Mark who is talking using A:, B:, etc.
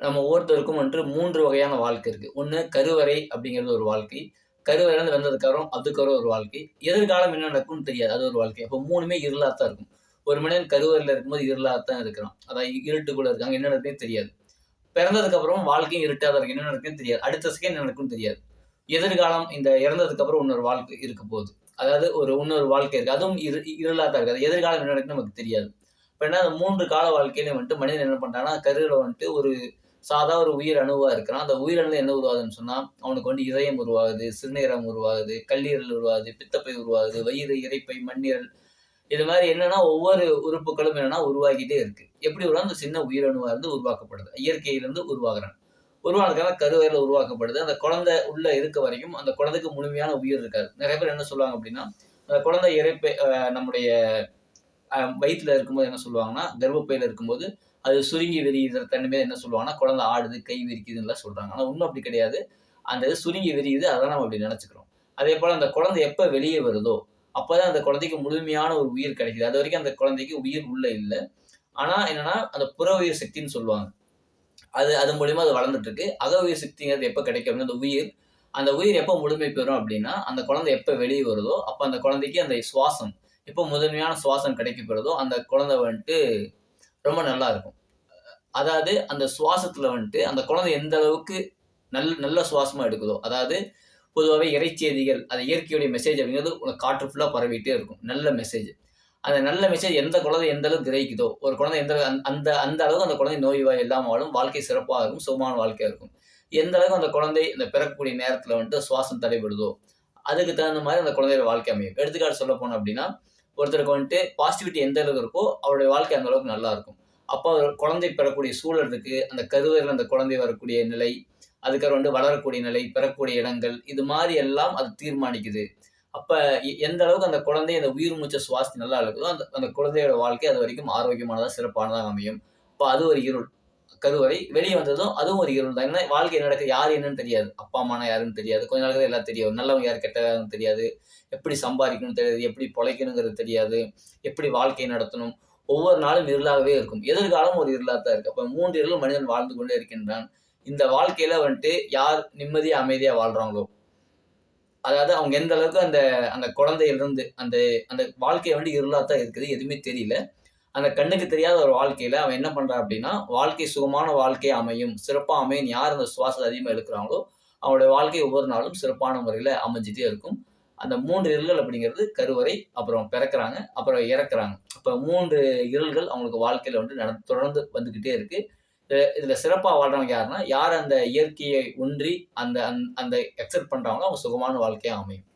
A: நம்ம ஒவ்வொருத்தருக்கும் வந்துட்டு மூன்று வகையான வாழ்க்கை இருக்குது ஒன்று கருவறை அப்படிங்கிறது ஒரு வாழ்க்கை. கருவறையிலேருந்து வந்ததுக்கப்புறம் அதுக்கப்புறம் ஒரு வாழ்க்கை. எதிர்காலம் என்ன நடக்கும்னு தெரியாது. அது ஒரு வாழ்க்கை. அப்போ மூணுமே இருளாக தான் இருக்கும். ஒரு மனிதன் கருவறையில் இருக்கும்போது இருளாக தான் இருக்கிறான். அதாவது இருட்டுக்குள்ளே இருக்காங்க என்ன நடக்குதுன்னு தெரியாது. பிறந்ததுக்கப்புறம் வாழ்க்கையும் இருட்டாக தான் இருக்கு என்ன நடக்குன்னு தெரியாது. அடுத்த செகண்ட் என்ன நடக்கும்னு தெரியாது. எதிர்காலம் இந்த இறந்ததுக்கப்புறம் இன்னொரு வாழ்க்கை இருக்க போகுது. அதாவது ஒரு இன்னொரு வாழ்க்கை இருக்குது அதுவும் இரு இருளாக தான் இருக்காது எதிர்காலம் என்ன நடக்குன்னு நமக்கு தெரியாது. இப்போ என்ன அந்த மூன்று கால வாழ்க்கையில வந்துட்டு மனிதன் என்ன பண்ணுறாங்கன்னா கருவில் வந்துட்டு ஒரு சாதா ஒரு உயிர் அணுவாக இருக்கிறான். அந்த உயிரணு என்ன உருவாகுதுன்னு சொன்னால் அவனுக்கு வந்து இதயம் உருவாகுது சிறுநீரம் உருவாகுது கல்லீரல் உருவாகுது பித்தப்பை உருவாகுது வயிறு இறைப்பை மண்ணீரல். இது மாதிரி என்னன்னா ஒவ்வொரு உறுப்புகளும் என்னன்னா உருவாகிட்டே இருக்கு. எப்படி உருவா? அந்த சின்ன உயிரணுவா இருந்து உருவாக்கப்படுது. இயற்கையிலிருந்து உருவாகிறான். உருவானதுக்காக கருவறையில் உருவாக்கப்படுது. அந்த குழந்தை உள்ள இருக்க வரைக்கும் அந்த குழந்தைக்கு முழுமையான உயிர் இருக்காது. நிறைய பேர் என்ன சொல்லுவாங்க அப்படின்னா அந்த குழந்தை இறைப்பை நம்முடைய வயிற்றுல இருக்கும்போது என்ன சொல்லுவாங்கன்னா கர்ப்பப்பையில் இருக்கும்போது அது சுருங்கி விரிகிற தன்மை என்ன சொல்லுவாங்கன்னா குழந்தை ஆடுது கை விரிக்குதுன்னுலாம் சொல்றாங்க. ஆனால் ஒன்றும் அப்படி கிடையாது. அந்த இது சுருங்கி விரியுது அதை நம்ம அப்படி நினச்சிக்கிறோம். அதே போல் அந்த குழந்தை எப்போ வெளியே வருதோ அப்போ தான் அந்த குழந்தைக்கு முழுமையான ஒரு உயிர் கிடைக்குது. அது வரைக்கும் அந்த குழந்தைக்கு உயிர் உள்ள இல்லை. ஆனால் என்னன்னா அந்த புற உயிர் சக்தின்னு சொல்லுவாங்க. அது அது மூலியமா அது வளர்ந்துட்டு இருக்கு அக உயிர் சக்திங்கிறது எப்போ கிடைக்கும் அந்த உயிர். அந்த உயிர் எப்போ முழுமை பெறும் அப்படின்னா அந்த குழந்தை எப்போ வெளியே வருதோ அப்போ அந்த குழந்தைக்கு அந்த சுவாசம் எப்போ முதன்மையான சுவாசம் கிடைக்கப்படுதோ அந்த குழந்தை வந்துட்டு ரொம்ப நல்லா இருக்கும் அதாவது அந்த சுவாசத்தில் வந்துட்டு அந்த குழந்தை எந்த அளவுக்கு நல்ல நல்ல சுவாசமாக எடுக்குதோ அதாவது பொதுவாகவே இறைச்செய்திகள் அது இயற்கையுடைய மெசேஜ் அப்படிங்கிறது உனக்கு காற்று ஃபுல்லாக பரவிட்டே இருக்கும். நல்ல மெசேஜ் அந்த நல்ல மெசேஜ் எந்த குழந்தை எந்த அளவுக்கு கிரகிக்குதோ ஒரு குழந்தை எந்த அந்த அந்த அளவுக்கு அந்த குழந்தை நோய் வாய் இல்லாமல் வாழும் வாழ்க்கை சிறப்பாக இருக்கும் சுகமான வாழ்க்கையாக இருக்கும். எந்த அளவுக்கு அந்த குழந்தை இந்த பிறக்கக்கூடிய நேரத்தில் வந்துட்டு சுவாசம் தடைபடுதோ அதுக்கு தகுந்த மாதிரி அந்த குழந்தையோட வாழ்க்கை அமையும். எடுத்துக்காட்டு சொல்ல போனோம் அப்படின்னா ஒருத்தருக்கு வந்துட்டு பாசிட்டிவிட்டி எந்த அளவுக்கு இருக்கோ அவருடைய வாழ்க்கை அந்த அளவுக்கு நல்லா இருக்கும். அப்போ குழந்தை பெறக்கூடிய சூழல் இருக்கு. அந்த கருவறையில் அந்த குழந்தை வரக்கூடிய நிலை அதுக்கப்புறம் வந்து வளரக்கூடிய நிலை பெறக்கூடிய இடங்கள் இது மாதிரி எல்லாம் அது தீர்மானிக்குது. அப்ப எந்த அளவுக்கு அந்த குழந்தை அந்த உயிர் மூச்ச சுவாசி நல்லா இருக்குதோ அந்த அந்த குழந்தையோட வாழ்க்கை அது வரைக்கும் ஆரோக்கியமானதாக சிறப்பானதாக அமையும். இப்போ அது ஒரு இருள். கருவறை வெளியே வந்ததும் அதுவும் ஒரு இருள் தான். என்ன வாழ்க்கை நடக்க யார் என்னன்னு தெரியாது. அப்பா அம்மானா யாருன்னு தெரியாது. கொஞ்ச நாளுக்கு எல்லாம் தெரியும். நல்லவங்க யார் கெட்டவங்க தெரியாது. எப்படி சம்பாதிக்கணும்னு தெரியாது. எப்படி பொழைக்கணுங்கிறது தெரியாது. எப்படி வாழ்க்கை நடத்தணும். ஒவ்வொரு நாளும் இருளாகவே இருக்கும். எதிர்காலம் ஒரு இருளாக தான் இருக்கு. அப்போ மூன்று இருள் மனிதன் வாழ்ந்து கொண்டே இருக்கின்றான். இந்த வாழ்க்கையில வந்துட்டு யார் நிம்மதியாக அமைதியாக வாழ்றாங்களோ? அதாவது அவங்க எந்த அளவுக்கு அந்த அந்த குழந்தையிலிருந்து அந்த அந்த வாழ்க்கையை வந்து இருளாக தான் இருக்குது. எதுவுமே தெரியல. அந்த கண்ணுக்கு தெரியாத ஒரு வாழ்க்கையில அவன் என்ன பண்றான் அப்படின்னா வாழ்க்கை சுகமான வாழ்க்கை அமையும் சிறப்பா அமையும் யார் அந்த சுவாசத்தை அதிகமாக எடுக்கிறாங்களோ அவனுடைய வாழ்க்கை ஒவ்வொரு நாளும் சிறப்பான முறையில் அமைஞ்சிட்டே இருக்கும். அந்த மூன்று இருள்கள் அப்படிங்கிறது கருவறை அப்புறம் பிறக்கிறாங்க அப்புறம் இறக்குறாங்க. அப்போ மூன்று இருள்கள் அவங்களுக்கு வாழ்க்கையில் வந்து நட தொடர்ந்து வந்துக்கிட்டே இருக்கு. இதில் சிறப்பாக வாழ்றவங்க யாருன்னா யார் அந்த இயற்கையை ஒன்றி அந்த அந்த அக்செப்ட் பண்ணுறாங்களோ அவங்க சுகமான வாழ்க்கையாக அமையும்.